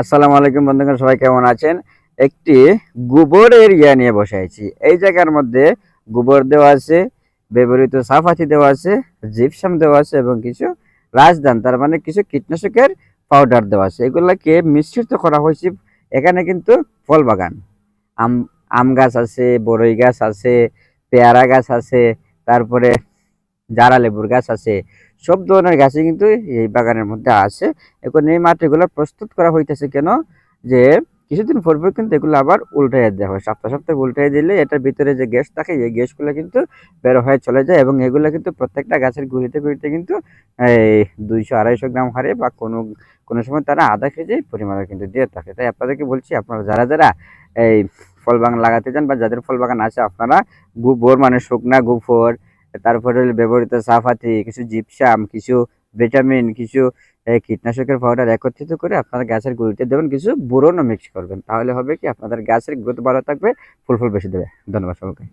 আসসালামু আলাইকুম বন্ধুগণ, সবাই কেমন আছেন? একটি গোবরের ইয়া নিয়ে বসে আছি। এই জায়গার মধ্যে গোবর দেওয়া আছে, ব্যবহৃত সাফাতি দেওয়া আছে জিপসাম দেওয়া আছে এবং কিছু রাজদান তার মানে কিছু কীটনাশকের পাউডার দেওয়া আছে। এগুলাকে মিশ্রিত করা হয়েছে, এখানে কিন্তু ফল বাগান। আম আম গাছ আছে বড়ই গাছ আছে, পেয়ারা গাছ আছে, তারপরে জারা লেবুর গাছ আছে, সব ধরনের গাছই কিন্তু এই বাগানের মধ্যে আছে। এখন এই মাটিগুলো প্রস্তুত করা হইতেছে কেন? যে কিছুদিন পর পর কিন্তু এগুলো আবার উল্টাইয়া দেওয়া হয়। সপ্তাহ সপ্তাহে উল্টাই দিলে এটার ভিতরে যে গ্যাস থাকে, এই গ্যাসগুলো কিন্তু বের হয়ে চলে যায় এবং এগুলো কিন্তু প্রত্যেকটা গাছের গুঁড়িতে গুঁড়িতে কিন্তু এই দুইশো, আড়াইশো গ্রাম হারে বা কোনো কোনো সময় তারা আধা কেজি পরিমাণে কিন্তু দিয়ে থাকে। তাই আপনাদেরকে বলছি, আপনারা যারা যারা এই ফল বাগান লাগাতে চান বা যাদের ফল বাগান আছে, আপনারা গোবর মানে শুকনা গোবর তারপরে হলো ব্যবহৃত সাফাতি, কিছু জিপসাম কিছু ভিটামিন কিছু কীটনাশকের পাউডার একত্রিত করে আপনার গাছের গুঁড়িতে দেবেন, কিছু বোরনও মিক্স করবেন। তাহলে হবে কি, আপনাদের গাছের গ্রোথ ভালো থাকবে, ফুল ফুল বেশি দেবে। ধন্যবাদ সবাইকে।